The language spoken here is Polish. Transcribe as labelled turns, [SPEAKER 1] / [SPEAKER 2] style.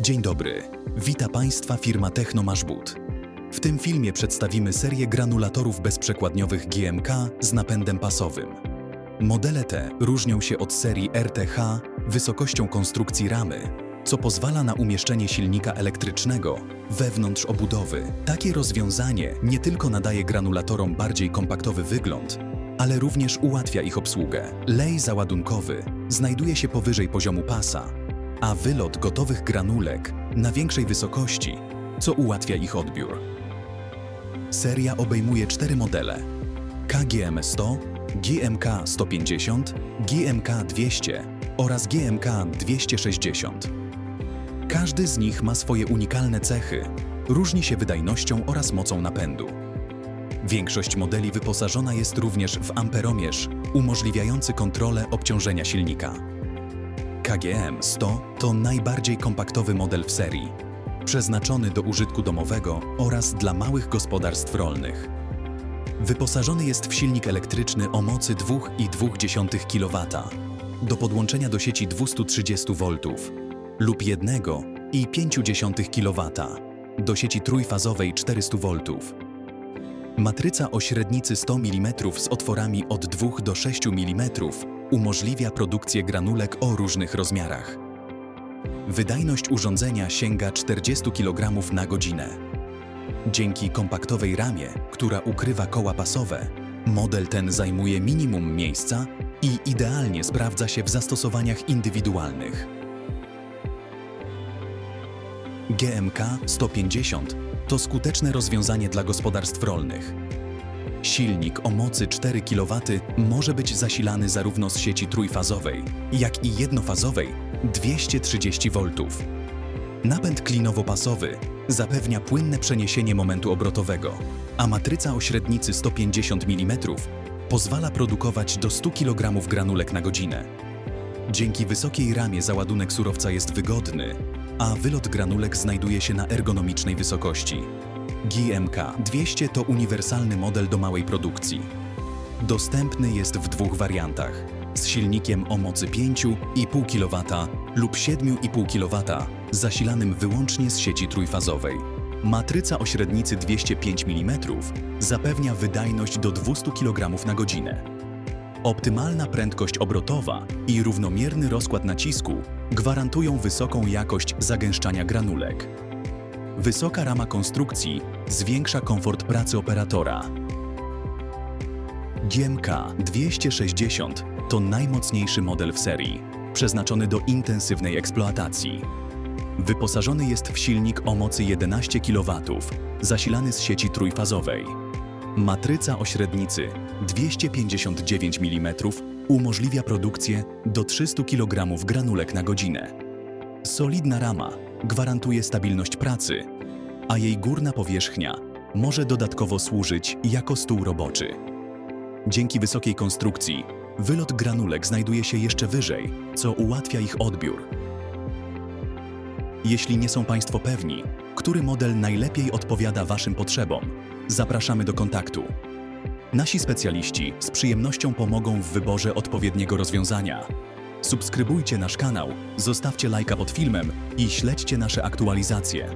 [SPEAKER 1] Dzień dobry. Wita Państwa firma Technomashbut. W tym filmie przedstawimy serię granulatorów bezprzekładniowych GMK z napędem pasowym. Modele te różnią się od serii RTH wysokością konstrukcji ramy, co pozwala na umieszczenie silnika elektrycznego wewnątrz obudowy. Takie rozwiązanie nie tylko nadaje granulatorom bardziej kompaktowy wygląd, ale również ułatwia ich obsługę. Lej załadunkowy znajduje się powyżej poziomu pasa, a wylot gotowych granulek na większej wysokości, co ułatwia ich odbiór. Seria obejmuje cztery modele: KGM 100, GMK 150, GMK 200 oraz GMK 260. Każdy z nich ma swoje unikalne cechy, różni się wydajnością oraz mocą napędu. Większość modeli wyposażona jest również w amperomierz, umożliwiający kontrolę obciążenia silnika. KGM 100 to najbardziej kompaktowy model w serii, przeznaczony do użytku domowego oraz dla małych gospodarstw rolnych. Wyposażony jest w silnik elektryczny o mocy 2,2 kW do podłączenia do sieci 230 V lub 1,5 kW do sieci trójfazowej 400 V. Matryca o średnicy 100 mm z otworami od 2 do 6 mm umożliwia produkcję granulek o różnych rozmiarach. Wydajność urządzenia sięga 40 kg na godzinę. Dzięki kompaktowej ramie, która ukrywa koła pasowe, model ten zajmuje minimum miejsca i idealnie sprawdza się w zastosowaniach indywidualnych. GMK 150 to skuteczne rozwiązanie dla gospodarstw rolnych. Silnik o mocy 4 kW może być zasilany zarówno z sieci trójfazowej, jak i jednofazowej 230 V. Napęd klinowo-pasowy zapewnia płynne przeniesienie momentu obrotowego, a matryca o średnicy 150 mm pozwala produkować do 100 kg granulek na godzinę. Dzięki wysokiej ramie załadunek surowca jest wygodny, a wylot granulek znajduje się na ergonomicznej wysokości. GMK 200 to uniwersalny model do małej produkcji. Dostępny jest w dwóch wariantach: z silnikiem o mocy 5,5 kW lub 7,5 kW, zasilanym wyłącznie z sieci trójfazowej. Matryca o średnicy 205 mm zapewnia wydajność do 200 kg na godzinę. Optymalna prędkość obrotowa i równomierny rozkład nacisku gwarantują wysoką jakość zagęszczania granulek. Wysoka rama konstrukcji zwiększa komfort pracy operatora. GMK 260 to najmocniejszy model w serii, przeznaczony do intensywnej eksploatacji. Wyposażony jest w silnik o mocy 11 kW, zasilany z sieci trójfazowej. Matryca o średnicy 259 mm umożliwia produkcję do 300 kg granulek na godzinę. Solidna rama gwarantuje stabilność pracy, a jej górna powierzchnia może dodatkowo służyć jako stół roboczy. Dzięki wysokiej konstrukcji wylot granulek znajduje się jeszcze wyżej, co ułatwia ich odbiór. Jeśli nie są Państwo pewni, który model najlepiej odpowiada Waszym potrzebom, zapraszamy do kontaktu. Nasi specjaliści z przyjemnością pomogą w wyborze odpowiedniego rozwiązania. Subskrybujcie nasz kanał, zostawcie lajka pod filmem i śledźcie nasze aktualizacje.